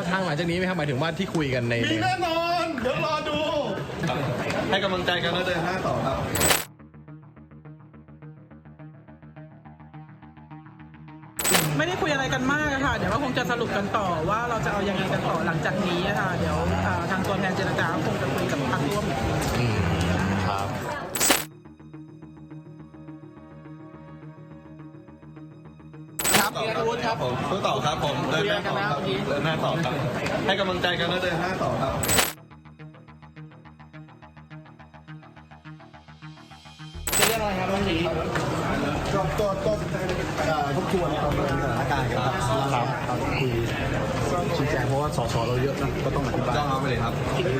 วทางหลังจากนี้ไหมครับหมายถึงว่าที่คุยกันใน มีแน่นอน เดี๋ยวรอดู ให้กำลังใจกันแล้วเดินหน้าต่อครับไม่ได้คุยอะไรกันมากอะค่ะ เดี๋ยวก็คงจะสรุปกันต่อว่าเราจะเอายังไงกันต่อหลังจากนี้อะค่ะ เดี๋ยวอ่าทางตัวแทนเจรจาคงจะคุยกับ ครับครับผมสู้ต่อครับผมเดินหน้าต่อครับเดินหน้าต่อครับให้กำลังใจกันแล้วเดินหน้าต่อครับ ก็ก็ก็เอ่อทบทวนประเมินสถานการณ์กันครับครับคุยชี้แจงเพราะว่าสสเราเยอะนะก็ต้องอธิบายจ้องเอาไปเลยครับ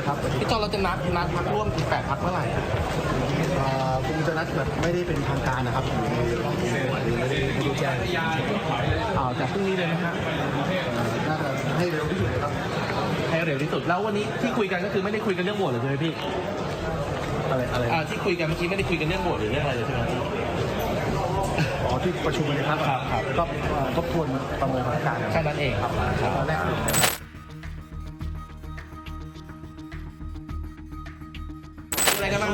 ครับพี่จอเราจะนัดนัดพักร่วมแปดพักเมื่อไหร่เอ่อคงจะนัดแบบไม่ได้เป็นทางการนะครับไม่ได้ไม่ได้แจ้งอ่าแต่พรุ่งนี้เลยไหมฮะน่าจะให้เร็วที่สุดครับให้เร็วที่สุดแล้ววันนี้ที่คุยกันก็คือไม่ได้คุยกันเรื่องโหวตเลยใช่ไหมพี่ อะไรอะไรอ่าที่คุยกันเมื่อกี้ไม่ได้คุยกันเรื่องโหวตหรือเรื่องอะไรเลยใช่ไหม อ๋อที่ประชุมกันนะครับครับ ก็เอ่อทบทวนประเมินสถานการณ์แค่นั้นเองครับ ตอนแรกคุยอะไรกันบ้าง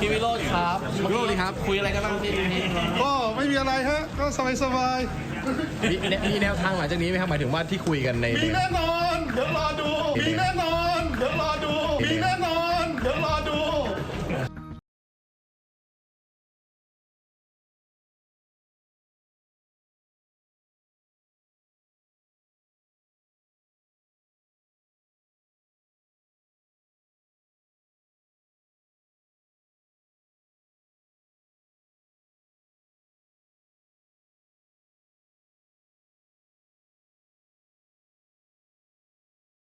พี่วิโรจน์ครับวิโรจน์ครับ คุยอะไรกันบ้างพี่พี่ก็ไม่มีอะไรฮะ ก็สบายสบายมีมีแนวทางหลังจากนี้ไหมครับหมายถึงว่าที่คุยกันในมีแน่นอน เดี๋ยวรอดู มีแน่นอน เดี๋ยวรอดู มีแน่นอนเดี๋ยวรอดู